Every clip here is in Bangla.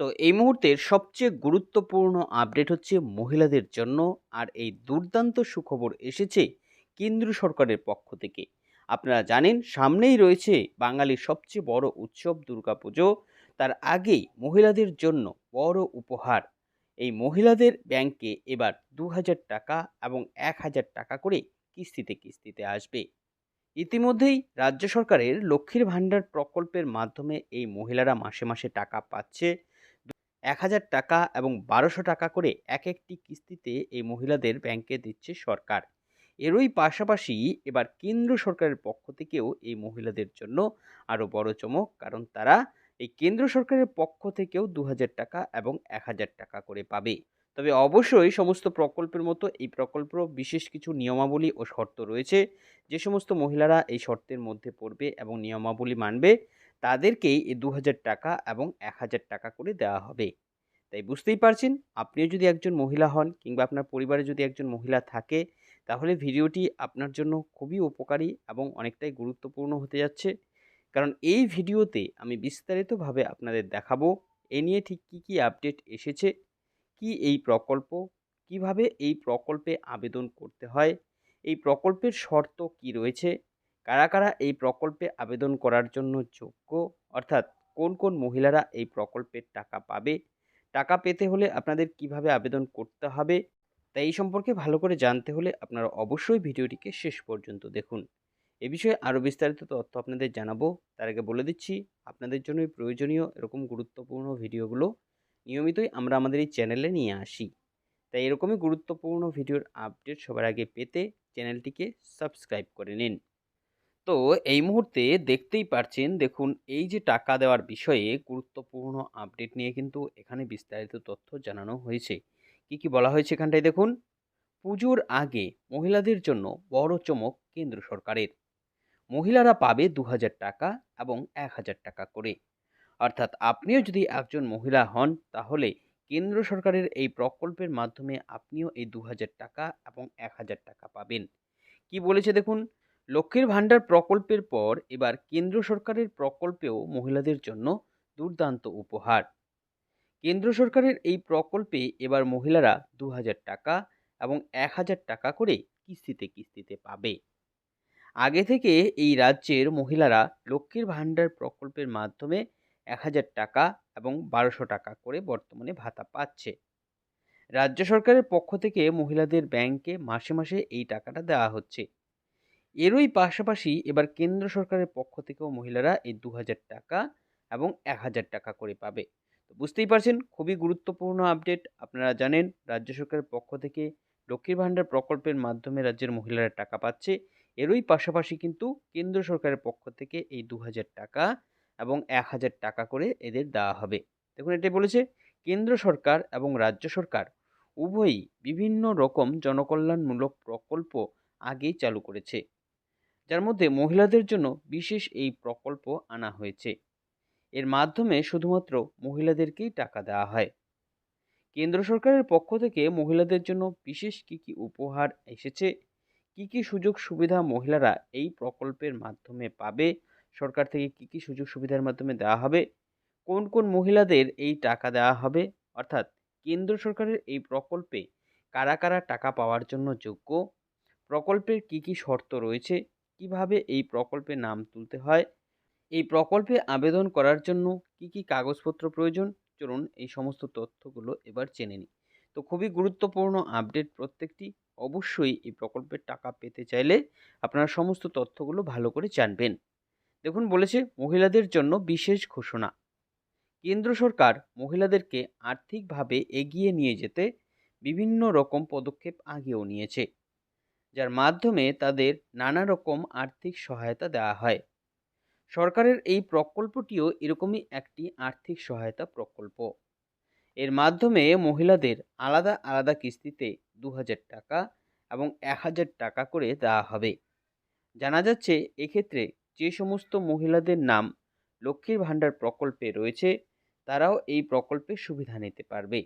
তো এই মুহূর্তের সবচেয়ে গুরুত্বপূর্ণ আপডেট হচ্ছে মহিলাদের জন্য আর এই দুর্দান্ত সুখবর এসেছে কেন্দ্র সরকারের পক্ষ থেকে। আপনারা জানেন, সামনেই রয়েছে বাঙালির সবচেয়ে বড় উৎসব দুর্গাপুজো। তার আগেই মহিলাদের জন্য বড় উপহার। এই মহিলাদের ব্যাংকে এবার দু হাজার টাকা এবং এক হাজার টাকা করে কিস্তিতে কিস্তিতে আসবে। ইতিমধ্যেই রাজ্য সরকারের লক্ষ্মীর ভাণ্ডার প্রকল্পের মাধ্যমে এই মহিলারা মাসে মাসে টাকা পাচ্ছে। এক হাজার টাকা এবং বারোশো টাকা করে এক একটি কিস্তিতে এই মহিলাদের ব্যাংকে দিচ্ছে সরকার। এরই পাশাপাশি এবার কেন্দ্র সরকারের পক্ষ থেকেও এই মহিলাদের জন্য আরও বড় চমক, কারণ তারা এই কেন্দ্র সরকারের পক্ষ থেকেও দু হাজার টাকা এবং এক হাজার টাকা করে পাবে। তবে অবশ্যই সমস্ত প্রকল্পের মতো এই প্রকল্পের বিশেষ কিছু নিয়মাবলী ও শর্ত রয়েছে। যে সমস্ত মহিলারা এই শর্তের মধ্যে পড়বে এবং নিয়মাবলী মানবে তাদেরকেই দু হাজার টাকা এবং এক হাজার টাকা করে দেওয়া হবে। তাই বুঝতেই পারছেন, আপনিও যদি একজন মহিলা হন কিংবা আপনার পরিবারে যদি একজন মহিলা থাকে, তাহলে ভিডিওটি আপনার জন্য খুবই উপকারী এবং অনেকটাই গুরুত্বপূর্ণ হতে যাচ্ছে। কারণ এই ভিডিওতে আমি বিস্তারিতভাবে আপনাদের দেখাবো, এ নিয়ে ঠিক কী কী আপডেট এসেছে, কি এই প্রকল্প, কীভাবে এই প্রকল্পে আবেদন করতে হয়, এই প্রকল্পের শর্ত কি রয়েছে কারা কারা এই প্রকল্পে আবেদন করার জন্য যোগ্য? অর্থাৎ কোন কোন মহিলারা এই প্রকল্পের টাকা পাবে? টাকা পেতে হলে আপনাদের কীভাবে আবেদন করতে হবে? তাই এই সম্পর্কে ভালো করে জানতে হলে আপনারা অবশ্যই ভিডিওটিকে শেষ পর্যন্ত দেখুন। এ বিষয়ে আরও বিস্তারিত তথ্য আপনাদের জানাব। তার আগে বলে দিচ্ছি, আপনাদের জন্যই প্রয়োজনীয় এরকম গুরুত্বপূর্ণ ভিডিওগুলো নিয়মিতই আমরা আমাদের এই চ্যানেলে নিয়ে আসি। তাই এরকমই গুরুত্বপূর্ণ ভিডিওর আপডেট সবার আগে পেতে চ্যানেলটিকে সাবস্ক্রাইব করে নিন। তো এই মুহূর্তে দেখতেই পারছেন, দেখুন এই যে টাকা দেওয়ার বিষয়ে গুরুত্বপূর্ণ আপডেট নিয়ে কিন্তু এখানে বিস্তারিত তথ্য জানানো হয়েছে। কি কি বলা হয়েছে এখানটায় দেখুন? পুজোর আগে মহিলাদের জন্য বড় চমক কেন্দ্র সরকারের। মহিলারা পাবে দু হাজার টাকা এবং এক হাজার টাকা করে। অর্থাৎ আপনিও যদি একজন মহিলা হন, তাহলে কেন্দ্র সরকারের এই প্রকল্পের মাধ্যমে আপনিও এই দু হাজার টাকা এবং এক হাজার টাকা পাবেন। কি বলেছে দেখুন? লক্ষ্মীর ভাণ্ডার প্রকল্পের পর এবার কেন্দ্র সরকারের প্রকল্পেও মহিলাদের জন্য দুর্দান্ত উপহার। কেন্দ্র সরকারের এই প্রকল্পে এবার মহিলারা দু হাজার টাকা এবং এক হাজার টাকা করে কিস্তিতে কিস্তিতে পাবে। আগে থেকে এই রাজ্যের মহিলারা লক্ষ্মীর ভাণ্ডার প্রকল্পের মাধ্যমে এক হাজার টাকা এবং বারোশো টাকা করে বর্তমানে ভাতা পাচ্ছে। রাজ্য সরকারের পক্ষ থেকে মহিলাদের ব্যাংকে মাসে মাসে এই টাকাটা দেওয়া হচ্ছে। এরই পাশাপাশি এবার কেন্দ্র সরকারের পক্ষ থেকেও মহিলারা এই দু হাজার টাকা এবং এক হাজার টাকা করে পাবে। তো বুঝতেই পারছেন, খুবই গুরুত্বপূর্ণ আপডেট আপনারা জানেন, রাজ্য সরকারের পক্ষ থেকে লক্ষ্মীর ভাণ্ডার প্রকল্পের মাধ্যমে রাজ্যের মহিলারা টাকা পাচ্ছে। এরই পাশাপাশি কিন্তু কেন্দ্র সরকারের পক্ষ থেকে এই দু হাজার টাকা এবং এক হাজার টাকা করে এদের দেওয়া হবে। দেখুন, এটাই বলেছে, কেন্দ্র সরকার এবং রাজ্য সরকার উভয়ই বিভিন্ন রকম জনকল্যাণমূলক প্রকল্প আগেই চালু করেছে। যার মধ্যে মহিলাদের জন্য বিশেষ এই প্রকল্প আনা হয়েছে। এর মাধ্যমে শুধুমাত্র মহিলাদেরকেই টাকা দেওয়া হয়। কেন্দ্র সরকারের পক্ষ থেকে মহিলাদের জন্য বিশেষ কী কী উপহার এসেছে? কী কী সুযোগ সুবিধা মহিলারা এই প্রকল্পের মাধ্যমে পাবে? সরকার থেকে কী কী সুযোগ সুবিধার মাধ্যমে দেওয়া হবে? কোন কোন মহিলাদের এই টাকা দেওয়া হবে? অর্থাৎ কেন্দ্র সরকারের এই প্রকল্পে কারা কারা টাকা পাওয়ার জন্য যোগ্য? প্রকল্পের কী কী শর্ত রয়েছে? কীভাবে এই প্রকল্পে নাম তুলতে হয়? এই প্রকল্পে আবেদন করার জন্য কি কি কাগজপত্র প্রয়োজন? চলুন এই সমস্ত তথ্যগুলো এবার জেনে নিই। তো খুবই গুরুত্বপূর্ণ আপডেট প্রত্যেকটি, অবশ্যই এই প্রকল্পের টাকা পেতে চাইলে আপনারা সমস্ত তথ্যগুলো ভালো করে জানবেন। দেখুন, বলেছে মহিলাদের জন্য বিশেষ ঘোষণা। কেন্দ্র সরকার মহিলাদেরকে আর্থিকভাবে এগিয়ে নিয়ে যেতে বিভিন্ন রকম পদক্ষেপ আগেও নিয়েছে। যার মাধ্যমে তাদের নানা রকম আর্থিক সহায়তা দেওয়া হয়। সরকারের এই প্রকল্পটিও এরকমই একটি আর্থিক সহায়তা প্রকল্প। এর মাধ্যমে মহিলাদের আলাদা আলাদা কিস্তিতে দু হাজার টাকা এবং এক হাজার টাকা করে দেওয়া হবে। জানা যাচ্ছে, এক্ষেত্রে যে সমস্ত মহিলাদের নাম লক্ষ্মীর ভাণ্ডার প্রকল্পে রয়েছে, তারাও এই প্রকল্পের সুবিধা নিতে পারবে।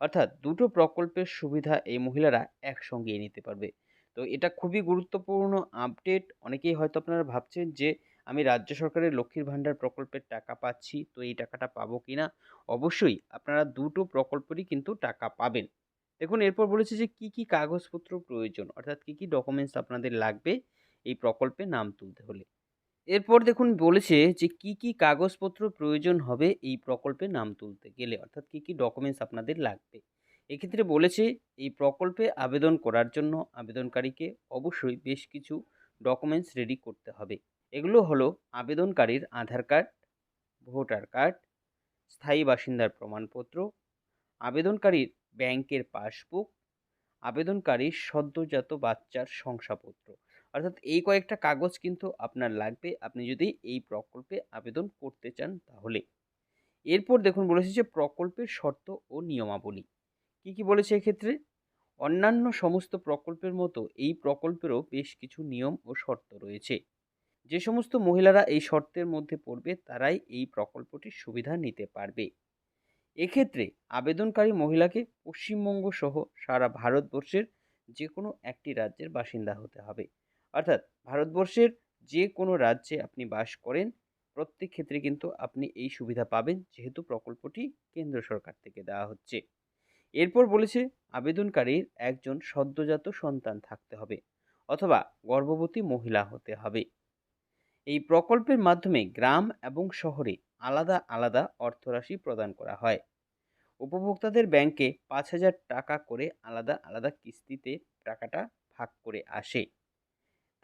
অর্থাৎ দুটো প্রকল্পের সুবিধা এই মহিলারা একসঙ্গে নিতে পারবে। তো এটা খুবই গুরুত্বপূর্ণ আপডেট অনেকেই হয়তো আপনারা ভাবছেন যে, আমি রাজ্য সরকারের লক্ষ্মীর ভাণ্ডার প্রকল্পের টাকা পাচ্ছি, তো এই টাকাটা পাবো কি না অবশ্যই আপনারা দুটো প্রকল্পেরই কিন্তু টাকা পাবেন। দেখুন, এরপর বলেছে যে, কি কি কাগজপত্র প্রয়োজন? অর্থাৎ কি কি ডকুমেন্টস আপনাদের লাগবে এই প্রকল্পে নাম তুলতে হলে? এরপর দেখুন, বলেছে যে, কি কি কাগজপত্র প্রয়োজন হবে এই প্রকল্পে নাম তুলতে গেলে? অর্থাৎ কি কি ডকুমেন্টস আপনাদের লাগবে? এক্ষেত্রে বলেছে, এই প্রকল্পে আবেদন করার জন্য আবেদনকারীকে অবশ্যই বেশ কিছু ডকুমেন্টস রেডি করতে হবে। এগুলো হলো আবেদনকারীর আধার কার্ড, ভোটার কার্ড, স্থায়ী বাসিন্দার প্রমাণপত্র, আবেদনকারীর ব্যাংকের পাসবুক, আবেদনকারীর সদ্যজাত বাচ্চার শংসাপত্র। অর্থাৎ এই কয়েকটা কাগজ কিন্তু আপনার লাগবে, আপনি যদি এই প্রকল্পে আবেদন করতে চান তাহলে। এরপর দেখুন বলেছে যে প্রকল্পের শর্ত ও নিয়মাবলী। কি কি বলেছে এক্ষেত্রে? অন্যান্য সমস্ত প্রকল্পের মতো এই প্রকল্পেরও বেশ কিছু নিয়ম ও শর্ত রয়েছে। যে সমস্ত মহিলারা এই শর্তের মধ্যে পড়বে, তারাই এই প্রকল্পটির সুবিধা নিতে পারবে। এক্ষেত্রে আবেদনকারী মহিলাকে পশ্চিমবঙ্গ সহ সারা ভারতবর্ষের যে কোনো একটি রাজ্যের বাসিন্দা হতে হবে। অর্থাৎ ভারতবর্ষের যে কোনো রাজ্যে আপনি বাস করেন, প্রত্যেক ক্ষেত্রে কিন্তু আপনি এই সুবিধা পাবেন যেহেতু প্রকল্পটি কেন্দ্র সরকার থেকে দেওয়া হচ্ছে। এরপর বলেছে, আবেদনকারীর একজন সদ্যজাত সন্তান থাকতে হবে অথবা গর্ভবতী মহিলা হতে হবে। এই প্রকল্পের মাধ্যমে গ্রাম এবং শহরে আলাদা আলাদা অর্থরাশি প্রদান করা হয়। উপভোক্তাদের ব্যাংকে পাঁচ হাজার টাকা করে আলাদা আলাদা কিস্তিতে টাকাটা ভাগ করে আসে।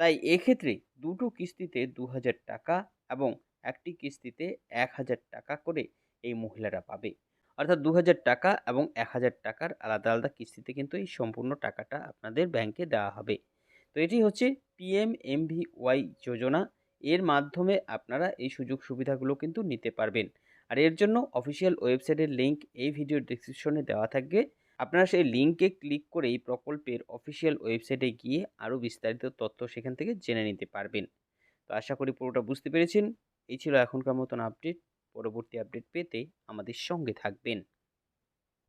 তাই এক্ষেত্রে দুটো কিস্তিতে দু হাজার টাকা এবং একটি কিস্তিতে এক হাজার টাকা করে এই মহিলারা পাবে। অর্থাৎ দু হাজার টাকা এবং এক হাজার টাকার আলাদা আলাদা কিস্তিতে কিন্তু এই সম্পূর্ণ টাকাটা আপনাদের ব্যাংকে দেওয়া হবে। তো এটি হচ্ছে পিএম এমভিওয়াই যোজনা। এর মাধ্যমে আপনারা এই সুযোগ সুবিধাগুলো কিন্তু নিতে পারবেন। আর এর জন্য অফিসিয়াল ওয়েবসাইটের লিঙ্ক এই ভিডিওর ডিসক্রিপশনে দেওয়া থাকবে। আপনারা সেই লিঙ্কে ক্লিক করে এই প্রকল্পের অফিসিয়াল ওয়েবসাইটে গিয়ে আরও বিস্তারিত তথ্য সেখান থেকে জেনে নিতে পারবেন। তো আশা করি পুরোটা বুঝতে পেরেছেন। এই ছিল এখনকার মতন আপডেট পরবর্তী আপডেট পেতে আমাদের সঙ্গে থাকবেন।